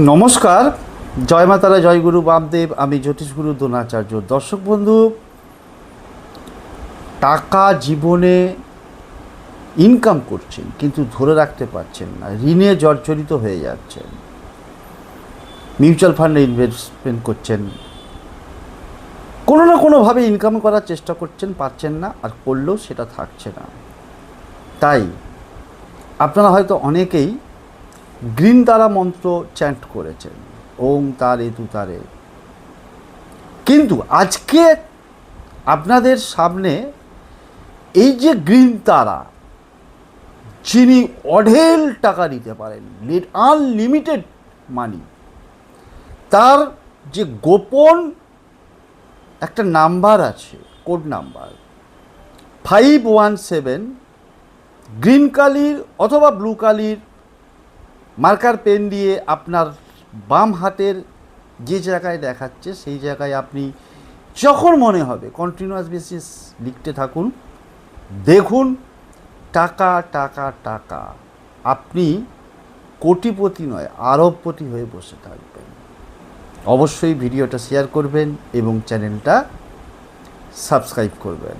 নমস্কার। জয় মাতারা, জয় গুরু বামদেব। আমি জ্যোতিষগুরু দ্রোণাচার্য। দর্শক বন্ধু, টাকা জীবনে ইনকাম করছেন, কিন্তু ধরে রাখতে পারছেন না। ঋণে জর্জরিত হয়ে যাচ্ছেন। মিউচুয়াল ফান্ডে ইনভেস্টমেন্ট করছেন। কোনো না কোনোভাবে ইনকাম করার চেষ্টা করছেন, পাচ্ছেন না, আর করলেও সেটা থাকছে না। তাই আপনারা হয়তো অনেকেই গ্রিন তারা মন্ত্র চ্যান্ট করেছেন। ওং তারে তু তারে। কিন্তু আজকে আপনাদের সামনে এই যে গ্রিন তারা, যিনি অঢেল টাকা দিতে পারেন আনলিমিটেড মানি তার যে গোপন একটা নাম্বার আছে code number five one seven green কালির অথবা ব্লু কালির মার্কার পেন দিয়ে আপনার বাম হাতের যে জায়গায় দেখাচ্ছে, সেই জায়গায় আপনি যখন মনে হবে কন্টিনিউয়াস বেসিস লিখতে থাকুন, দেখুন, টাকা টাকা টাকা, আপনি কোটিপতি নয়, আরবপতি হয়ে বসে থাকবেন। অবশ্যই ভিডিওটা শেয়ার করবেন এবং চ্যানেলটা সাবস্ক্রাইব করবেন।